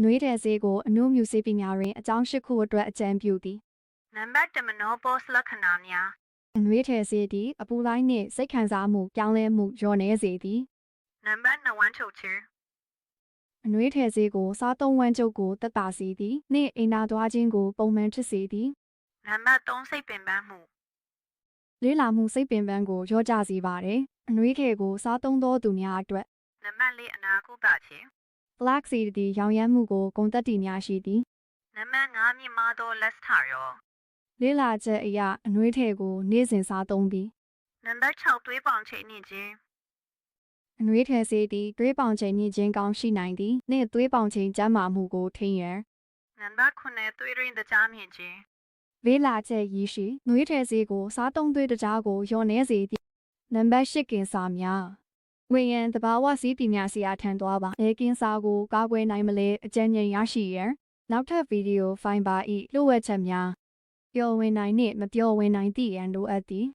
နှွေးတဲ့ဆေးကိုအနုမြူဆေးပညာတွင်အကြောင်းရှိခုအတွက်အကြံပြုသည်နံပါတ်1မနောဘောစလက္ခဏာများအနှွေးတဲ့ဆေးသည်အပူတိုင်းနှင့်စိတ်ခံစားမှုပြောင်းလဲမှုလျော့နည်းစေသည်နံပါတ်2ဝမ်းချုပ်ခြင်းအနှွေးထည်ဆေးကိုစားသုံးဝမ်းကျုပ်ကိုတက်တာစေသည်နှင့်အိမ်နာသွားခြင်းကိုပုံမှန်ဖြစ်စေသည်နံပါတ်3စိတ်ပင်ပန်းမှုလေးလာမှုစိတ်ပင်ပန်းကိုလျော့ကျစေပါသည်အနှွေးထည်ကိုစားသုံးသောသူများအတွက်နံပါတ်4အနာကုသခြင်း black seed သည်ရောင်ရမ်းမှုကိုဂုဏ်သက်တည်များရှိသည်နံပါတ်5မြင့်မားသောလက်စထရောလေးလာချက်အရအနှွေးထည်ကို နေ့စဉ်စားသုံးပြီးနံပါတ်6သွေးပေါင်ချိန်နှင့်ခြင်းအနှွေးထည်ဆေးသည်သွေးပေါင်ချိန်မြင့်ခြင်းကောင်းရှိနိုင်သည်နှင့်သွေးပေါင်ချိန်ကျန်းမာမှုကိုထိန်းရန်နံပါတ်9သွေးရင်းတကြားမြင့်ခြင်းလေးလာချက်ရည်ရှိနှွေးထည်ဆေးကို စားသုံးသွေးတကြားကိုလျော့နည်းစေသည်နံပါတ်၈ကင်ဆာများ ဝေယံတဘာဝစီးပညာဆရာထံသွားပါအဲကင်ဆာကိုကာကွယ်နိုင်မလဲအကြံဉာဏ်ရရှိရန်နောက်ထပ်ဗီဒီယိုဖိုင်ပါဤလှုပ်ဝက်ချက်များပျော်ဝင်နိုင်နှင့်မပျော်ဝင်နိုင်သည့်ရန်လိုအပ်သည်